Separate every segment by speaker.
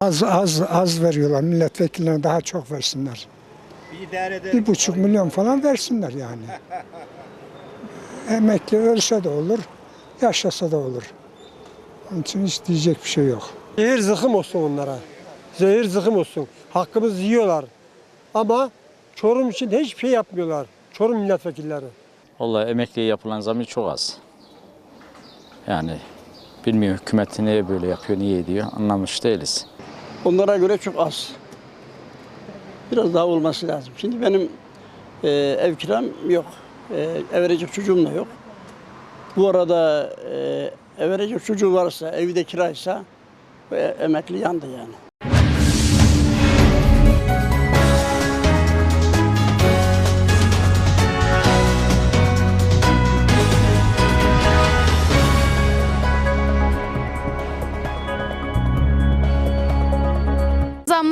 Speaker 1: Az az az veriyorlar milletvekiline daha çok versinler.
Speaker 2: Bir idare eder.
Speaker 1: Bir buçuk milyon falan versinler yani. Emekli ölse de olur, yaşasa da olur. Onun için hiç diyecek bir şey yok.
Speaker 3: Zehir zıkım olsun onlara. Zehir zıkım olsun. Hakkımızı yiyorlar. Ama Çorum için hiçbir şey yapmıyorlar. Çorum milletvekilleri.
Speaker 4: Vallahi emekliye yapılan zam çok az. Yani bilmiyorum hükümet niye böyle yapıyor, niye ediyor anlamış değiliz.
Speaker 5: Onlara göre çok az. Biraz daha olması lazım. Şimdi benim e, ev kiram yok. E, ev verecek çocuğum da yok. Bu arada e, ev verecek çocuğu varsa, evi de kiraysa e, emekli yandı yani.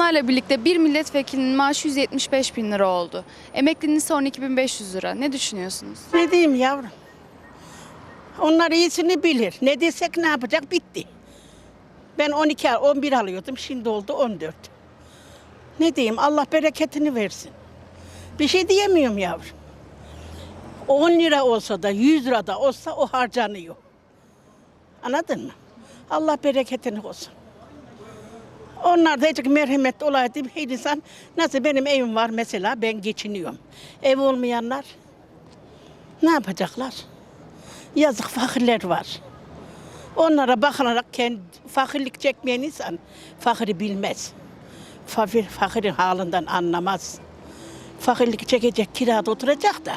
Speaker 6: Zamlarla birlikte bir milletvekilinin maaşı 175 bin lira oldu. Emeklinin ise 12.500 lira. Ne düşünüyorsunuz?
Speaker 7: Ne diyeyim yavrum? Onlar iyisini bilir. Ne desek ne yapacak bitti. Ben 12 al- 11 alıyordum. Şimdi oldu 14. Ne diyeyim? Allah bereketini versin. Bir şey diyemiyorum yavrum. 10 lira olsa da 100 lira da olsa o harcanıyor. Anladın mı? Allah bereketini olsun. Onlar da azıcık merhametli olaydı. Her insan nasıl benim evim var mesela ben geçiniyorum. Ev olmayanlar ne yapacaklar? Yazık fakirler var. Onlara bakılarak kendi fakirlik çekmeyen insan fakiri bilmez. Fakir, fakirin halinden anlamaz. Fakirlik çekecek kirada oturacak da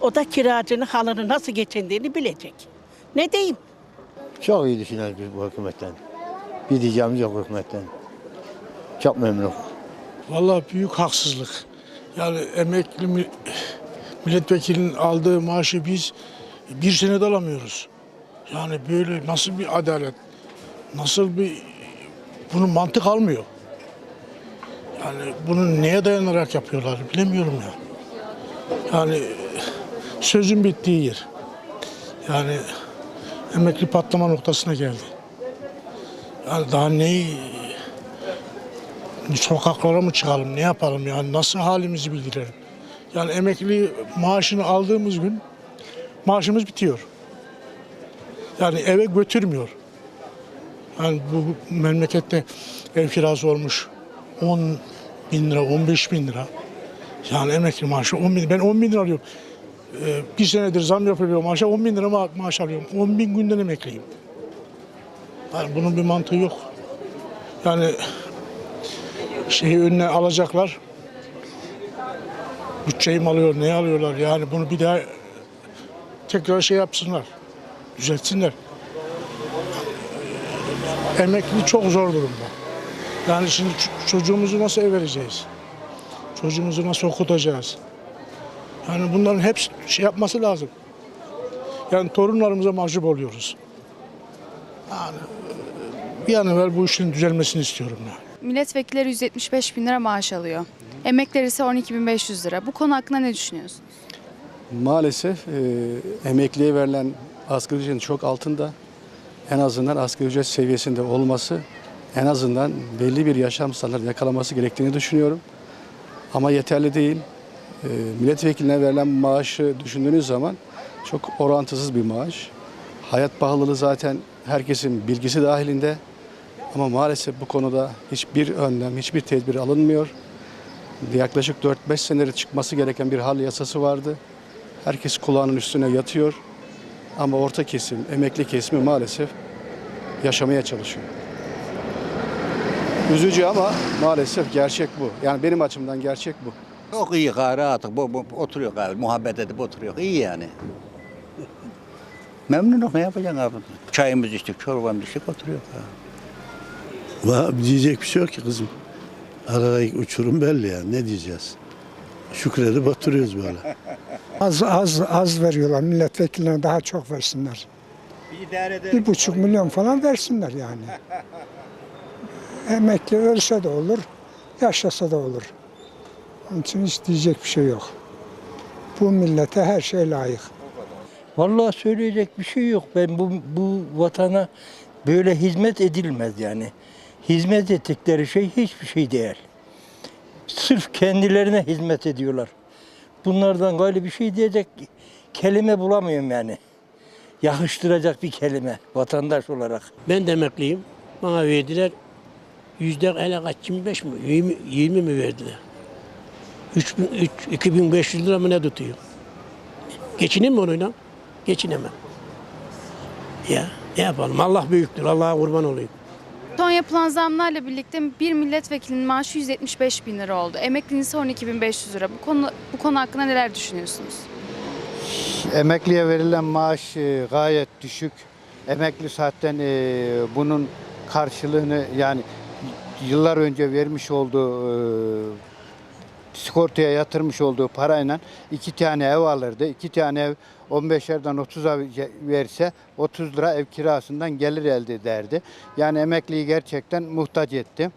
Speaker 7: o da kiracının halını nasıl geçindiğini bilecek. Ne diyeyim?
Speaker 2: Çok iyi düşünüyoruz bu hükümetten. Bir diyeceğimiz yok hükümetten. Çok memnunum.
Speaker 8: Vallahi büyük haksızlık. Yani emekli mi- milletvekilinin aldığı maaşı biz bir senede alamıyoruz. Yani böyle nasıl bir adalet, nasıl bir bunun mantık almıyor. Yani bunu neye dayanarak yapıyorlar bilemiyorum ya. Yani sözün bittiği yer. Yani emekli patlama noktasına geldi. Yani daha neyi sokaklara mı çıkalım, ne yapalım yani nasıl halimizi bildirelim. Yani emekli maaşını aldığımız gün maaşımız bitiyor. Yani eve götürmüyor. Yani bu memlekette ev kirası olmuş 10 bin lira, 15 bin lira. Yani emekli maaşı 10 bin, ben 10 bin lira alıyorum. Ee, bir senedir zam yapılıyor maaşa 10 bin lira ma- maaş alıyorum. 10 bin günden emekliyim. Yani bunun bir mantığı yok. Yani şeyi önüne alacaklar. Bütçeyi mi alıyor, ne alıyorlar yani bunu bir daha tekrar şey yapsınlar. Düzeltsinler. Emekli çok zor durumda. Yani şimdi çocuğumuzu nasıl ev vereceğiz? Çocuğumuzu nasıl okutacağız? Yani bunların hepsi şey yapması lazım. Yani torunlarımıza mahcup oluyoruz. Yani bir an evvel bu işin düzelmesini istiyorum yani.
Speaker 6: Milletvekilleri 175 bin lira maaş alıyor. Emekliler ise 12.500 lira. Bu konu hakkında ne düşünüyorsunuz?
Speaker 9: Maalesef e, emekliye verilen asgari ücretin çok altında. En azından asgari ücret seviyesinde olması, en azından belli bir yaşam standartı yakalaması gerektiğini düşünüyorum. Ama yeterli değil. E, milletvekiline verilen maaşı düşündüğünüz zaman çok orantısız bir maaş. Hayat pahalılığı zaten herkesin bilgisi dahilinde. Ama maalesef bu konuda hiçbir önlem, hiçbir tedbir alınmıyor. Yaklaşık 4-5 senedir çıkması gereken bir hal yasası vardı. Herkes kulağının üstüne yatıyor. Ama orta kesim, emekli kesimi maalesef yaşamaya çalışıyor. Üzücü ama maalesef gerçek bu. Yani benim açımdan gerçek bu.
Speaker 2: Çok iyi gari artık. Bu, bu, oturuyor gari. Muhabbet edip oturuyor. İyi yani. Memnunum ne yapacaksın abi? Çayımızı içtik, çorbamızı içtik oturuyor. Gari.
Speaker 10: Va- Diyecek bir şey yok ki kızım. Aradaki uçurum belli yani ne diyeceğiz? Şükredip oturuyoruz böyle.
Speaker 1: Az az az veriyorlar milletvekiline daha çok versinler.
Speaker 2: Bir idare.
Speaker 1: Bir buçuk milyon falan versinler yani. Emekli ölse de olur, yaşasa da olur. Onun için hiç diyecek bir şey yok. Bu millete her şey layık.
Speaker 11: Vallahi söyleyecek bir şey yok. Ben bu bu vatana böyle hizmet edilmez yani. Hizmet ettikleri şey hiçbir şey değil. Sırf kendilerine hizmet ediyorlar. Bunlardan gayrı bir şey diyecek kelime bulamıyorum yani. Yakıştıracak bir kelime vatandaş olarak.
Speaker 12: Ben de emekliyim. Bana verdiler yüzde hele kaç 25 mi 20, 20 mi verdiler? 3000 üç- 2500 lira mı ne tutuyor? Geçineyim mi onunla? Geçinemem. Ya ne yapalım? Allah büyüktür. Allah'a kurban olayım.
Speaker 6: Son yapılan zamlarla birlikte bir milletvekilinin maaşı 175 bin lira oldu. Emeklinin ise 12.500 lira. Bu konu, bu konu hakkında neler düşünüyorsunuz?
Speaker 13: Emekliye verilen maaş e, gayet düşük. Emekli zaten e, bunun karşılığını yani yıllar önce vermiş olduğu e, sigortaya yatırmış olduğu parayla iki tane ev alırdı. İki tane ev 15'lerden 30'a verse 30 lira ev kirasından gelir elde ederdi. Yani emekliyi gerçekten muhtaç etti.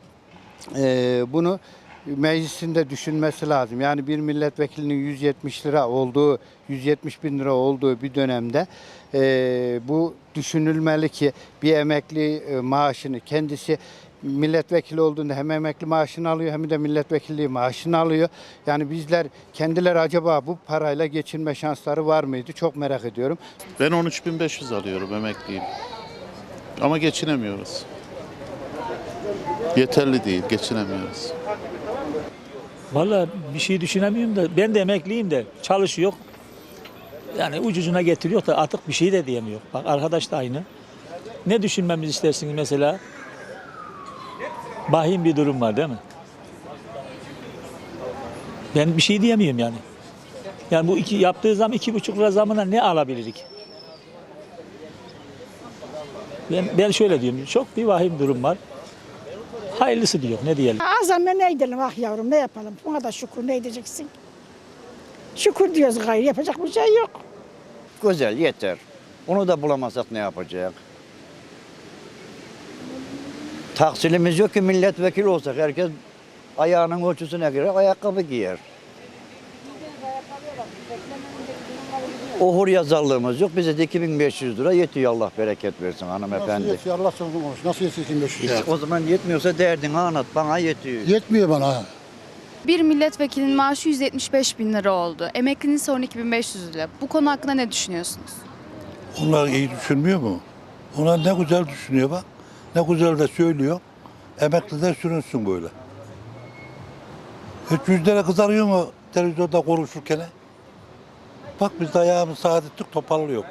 Speaker 13: Ee, bunu meclisinde düşünmesi lazım. Yani bir milletvekilinin 170 lira olduğu, 170 bin lira olduğu bir dönemde e, bu düşünülmeli ki bir emekli e, maaşını kendisi milletvekili olduğunda hem emekli maaşını alıyor hem de milletvekilliği maaşını alıyor. Yani bizler kendileri acaba bu parayla geçinme şansları var mıydı? Çok merak ediyorum.
Speaker 14: Ben 13.500 alıyorum emekliyim. Ama geçinemiyoruz. Yeterli değil, geçinemiyoruz.
Speaker 15: Vallahi bir şey düşünemiyorum da ben de emekliyim de çalışıyor. Yani ucucuna getiriyor da artık bir şey de diyemiyor. Bak arkadaş da aynı. Ne düşünmemizi istersiniz mesela? Bahim bir durum var değil mi? Ben bir şey diyemiyorum yani. Yani bu iki yaptığı zam iki buçuk lira zamına ne alabilirik? Ben, ben şöyle diyorum. Çok bir vahim durum var. Hayırlısı diyor. Ne diyelim?
Speaker 7: Azam ne edelim ah yavrum ne yapalım? Buna da şükür ne edeceksin? Şükür diyoruz gayrı yapacak bir şey yok.
Speaker 13: Güzel yeter. Onu da bulamazsak ne yapacak? Tahsilimiz yok ki milletvekili olsak herkes ayağının ölçüsüne göre ayakkabı giyer. Ohur yazarlığımız yok. Bize de 2500 lira yetiyor Allah bereket versin hanımefendi.
Speaker 16: Allah sözünü konuş. Nasıl yetsin 500
Speaker 13: İşte o zaman yetmiyorsa derdini anlat bana yetiyor.
Speaker 16: Yetmiyor bana.
Speaker 6: Bir milletvekilinin maaşı 175 bin lira oldu. Emeklinin ise 12.500 lira. Bu konu hakkında ne düşünüyorsunuz?
Speaker 16: Onlar iyi düşünmüyor mu? Onlar ne güzel düşünüyor bak. Ne güzel de söylüyor. Emekli de sürünsün böyle. Hiç yüzlere kızarıyor mu televizyonda konuşurken? Bak biz de ayağımızı saat ettik toparlıyor.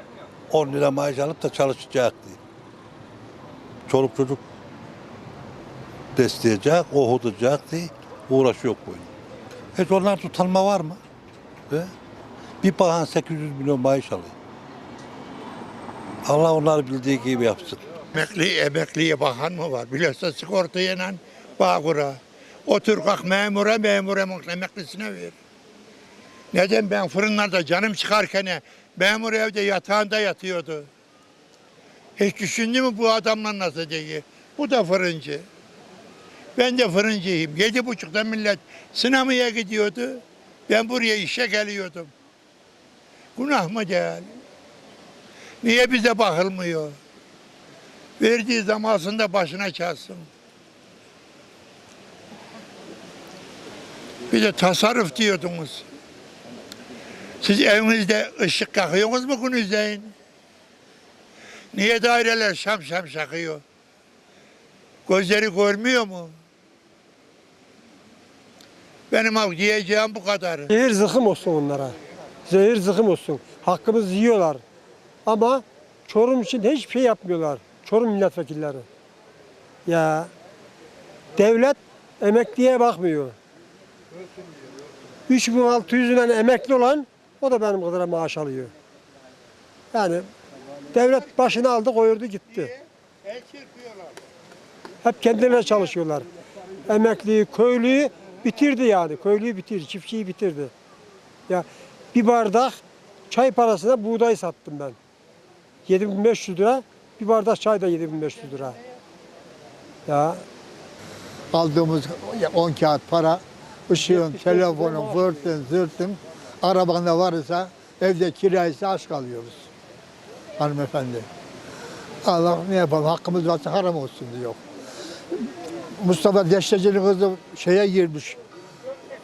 Speaker 16: 10 lira maaş alıp da çalışacak diye. Çoluk çocuk besleyecek, okutacak diye uğraşıyor böyle. Hiç onlar tutanma var mı? He? Bir bakan 800 milyon maaş alıyor. Allah onları bildiği gibi yapsın.
Speaker 17: Emekli, emekliye bakan mı var? Bilhassa sigortayla Bağkur'a. Otur kalk memura, memura emeklisine ver. Neden ben fırınlarda canım çıkarken memur evde yatağında yatıyordu. Hiç düşündü mü bu adamla nasıl diye? Bu da fırıncı. Ben de fırıncıyım. Yedi buçukta millet sinemaya gidiyordu. Ben buraya işe geliyordum. Günah mı değil? Niye bize bakılmıyor? Verdiği zamanında başına çalsın. Bir de tasarruf diyordunuz. Siz evinizde ışık yakıyorsunuz mu günüzdeyin? Niye daireler şam şam yakıyor? Gözleri görmüyor mu? Benim av diyeceğim bu kadar.
Speaker 3: Zehir zıkım olsun onlara. Zehir zıkım olsun. Hakkımızı yiyorlar. Ama Çorum için hiçbir şey yapmıyorlar. Çorum milletvekilleri. Ya devlet emekliye bakmıyor. 3600 lira emekli olan o da benim kadar maaş alıyor. Yani devlet başını aldı koyurdu gitti. Hep kendilerine çalışıyorlar. Emekliyi, köylüyü bitirdi yani. Köylüyü bitirdi, çiftçiyi bitirdi. Ya bir bardak çay parasına buğday sattım ben. 7500 lira. Bir bardak çay da 7500 lira. Ya
Speaker 11: Aldığımız 10 kağıt para, ışığın, telefonun, zırtın, zırtın, arabanda varsa evde kiraysa aç kalıyoruz. Hanımefendi. Allah ne yapalım hakkımız varsa haram olsun diyor.
Speaker 18: Mustafa Desteci'nin kızı şeye girmiş.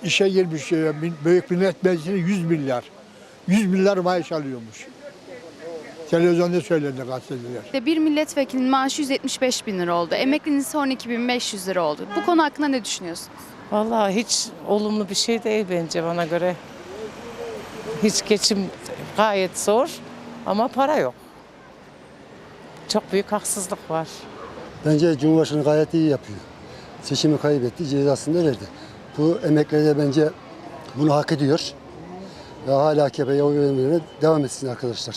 Speaker 18: işe girmiş. e, Büyük Millet Meclisi'ne 100 milyar. 100 milyar maaş alıyormuş. Televizyonda söyledi gazeteciler.
Speaker 8: İşte bir milletvekilinin maaşı 175 bin lira oldu. Emeklinin ise 12.500 lira oldu. Bu konu hakkında ne düşünüyorsunuz?
Speaker 4: Vallahi hiç olumlu bir şey değil bence bana göre. Hiç geçim gayet zor ama para yok. Çok büyük haksızlık var.
Speaker 19: Bence Cumhurbaşkanı gayet iyi yapıyor. Seçimi kaybetti, cezasını da verdi. Bu emekliler de bence bunu hak ediyor. Ve hala AKP'ye oy vermelerine devam etsin arkadaşlar.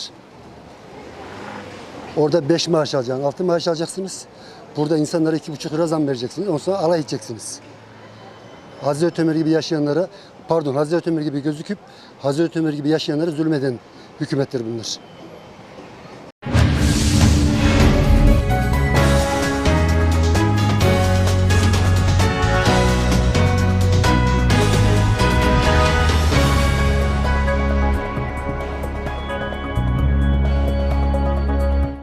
Speaker 19: Orada 5 maaş alacaksınız, 6 maaş alacaksınız. Burada insanlara 2,5 lira zam vereceksiniz. Ondan sonra alay edeceksiniz. Hazreti Ömer gibi yaşayanlara, pardon Hazreti Ömer gibi gözüküp Hazreti Ömer gibi yaşayanlara zulmeden hükümetler bunlar.